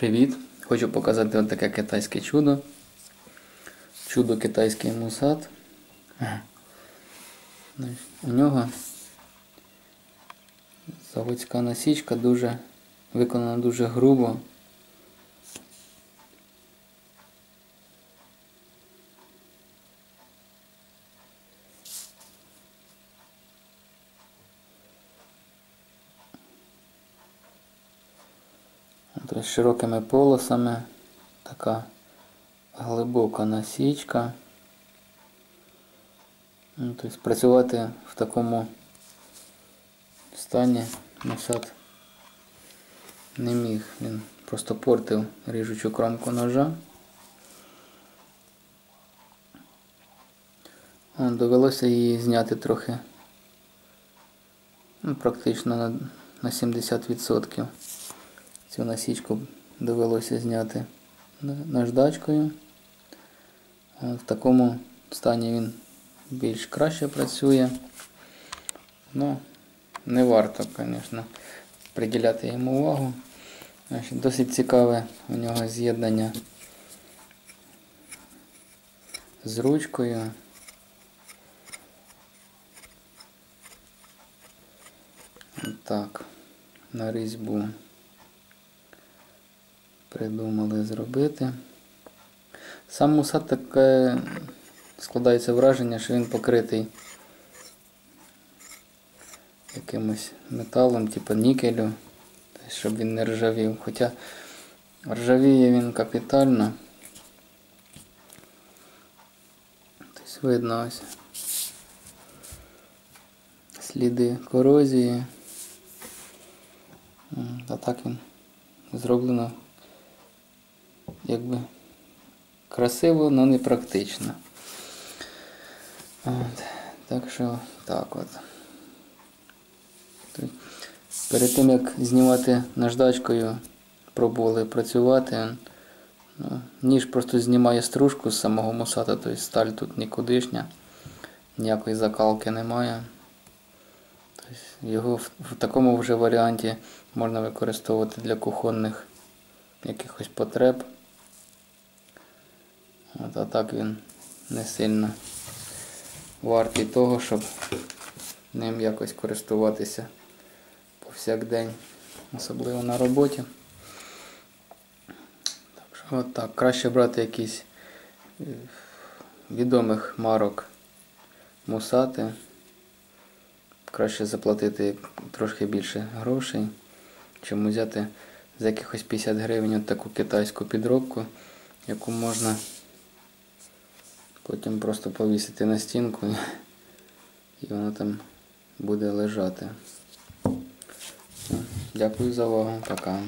Привіт! Хочу показати от таке китайське чудо. Чудо китайський мусат. У нього заводська насічка дуже виконана дуже грубо. З широкими полосами, така глибока насічка. Ну, Тобто працювати в такому стані насад не міг. Він просто портив ріжучу кромку ножа. Довелося її зняти трохи. Ну, практично на, на 70%. Цю насічку довелося зняти наждачкою. В такому стані він більш краще працює. Ну, не варто, звісно, приділяти йому увагу. Досить цікаве у нього з'єднання з ручкою. Так, на різьбу придумали зробити. Сам мусат таке складається враження, що він покритий якимось металом, типу нікелю, щоб він не ржавів. Хоча ржавіє він капітально. Тобто видно ось сліди корозії. А так він зроблено якби красиво, але не практично. От. Так що так от. Перед тим як знімати наждачкою, пробували працювати. Ну, Ніж просто знімає стружку з самого мусата, тобто сталь тут нікудишня, ніякої закалки немає. Тобто Його в, в такому вже варіанті можна використовувати для кухонних якихось потреб. От, а так він не сильно вартий того, щоб ним якось користуватися повсякдень, особливо на роботі. Так що от так, краще брати якісь е, відомих марок мусати. Краще заплатити трошки більше грошей, чим взяти за якихось 50 гривень от таку китайську підробку, яку можна потім просто повісити на стінку і воно там буде лежати. Дякую за увагу. Пока.